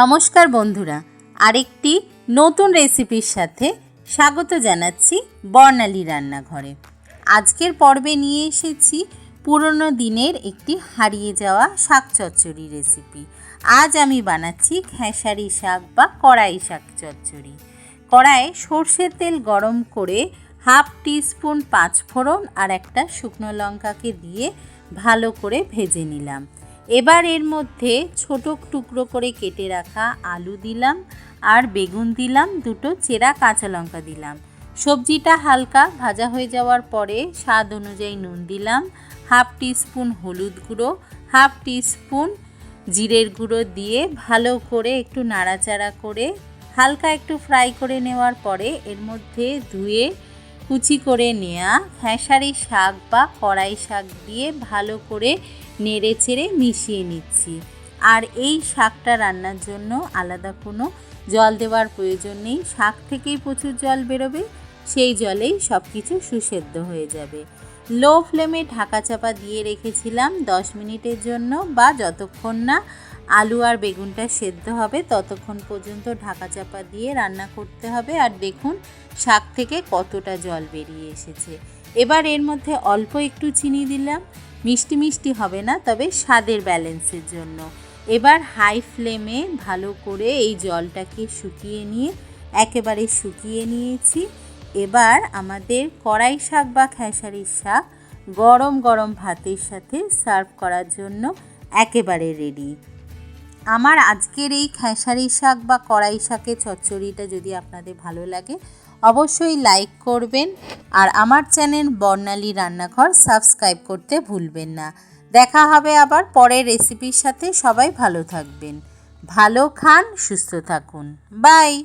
নমস্কার বন্ধুরা, আরেকটি নতুন রেসিপির সাথে স্বাগত জানাচ্ছি বর্ণালী রান্নাঘরে। আজকের পর্বে নিয়ে এসেছি পুরনো দিনের একটি হারিয়ে যাওয়া শাক চচ্চড়ি রেসিপি। আজ আমি বানাচ্ছি খেসারি শাক বা কড়াই শাক চচ্চড়ি। কড়াইয়ে সর্ষের তেল গরম করে হাফ টিস্পুন পাঁচ ফোড়ন আর একটা শুকনো লঙ্কাকে দিয়ে ভালো করে ভেজে নিলাম। এবার এর মধ্যে ছোট টুকরো করে কেটে রাখা আলু দিলাম আর বেগুন দিলাম, দুটো চেরা কাঁচা লঙ্কা দিলাম। সবজিটা হালকা ভাজা হয়ে যাওয়ার পরে স্বাদ অনুযায়ী নুন দিলাম, হাফ টিস্পুন হলুদ গুঁড়ো, হাফ টিস্পুন জিরের গুঁড়ো দিয়ে ভালো করে একটু নাড়াচাড়া করে হালকা একটু ফ্রাই করে নেওয়ার পরে এর মধ্যে ধুয়ে কুচি করে নেওয়া খেসারি শাক বা কড়াই শাক দিয়ে ভালো করে নেড়ে চেড়ে মিশিয়ে নিচ্ছি। আর এই শাকটা রান্নার জন্য আলাদা কোনো জল দেওয়ার প্রয়োজন নেই। শাক থেকেই প্রচুর জল বেরোবে, সেই জলেই সব কিছু সুসেদ্ধ হয়ে যাবে। লো ফ্লেমে ঢাকা চাপা দিয়ে রেখেছিলাম দশ মিনিটের জন্য বা যতক্ষণ না আলু আর বেগুনটা সেদ্ধ হবে ততক্ষণ পর্যন্ত ঢাকা চাপা দিয়ে রান্না করতে হবে। আর দেখুন, শাক থেকে কতটা জল বেরিয়ে এসেছে। এবার এর মধ্যে অল্প একটু চিনি দিলাম। মিষ্টি মিষ্টি হবে না, তবে স্বাদের ব্যালেন্সের জন্য। এবার হাই ফ্লেমে ভালো করে এই জলটাকে শুকিয়ে নিয়ে একেবারে শুকিয়ে নিয়েছি। এবার আমাদের কড়াই শাক বা খেসারির শাক গরম গরম ভাতের সাথে সার্ভ করার জন্য একেবারে রেডি আমার আজকের এই খেসারি শাক বা কড়াই শাকের চচ্চড়িটা যদি আপনাদের ভালো লাগে, অবশ্যই লাইক করবেন আর আমার চ্যানেল বর্ণালী রান্নাঘর সাবস্ক্রাইব করতে ভুলবেন না। দেখা হবে আবার পরের রেসিপির সাথে সবাই ভালো থাকবেন। ভালো খান, সুস্থ থাকুন। বাই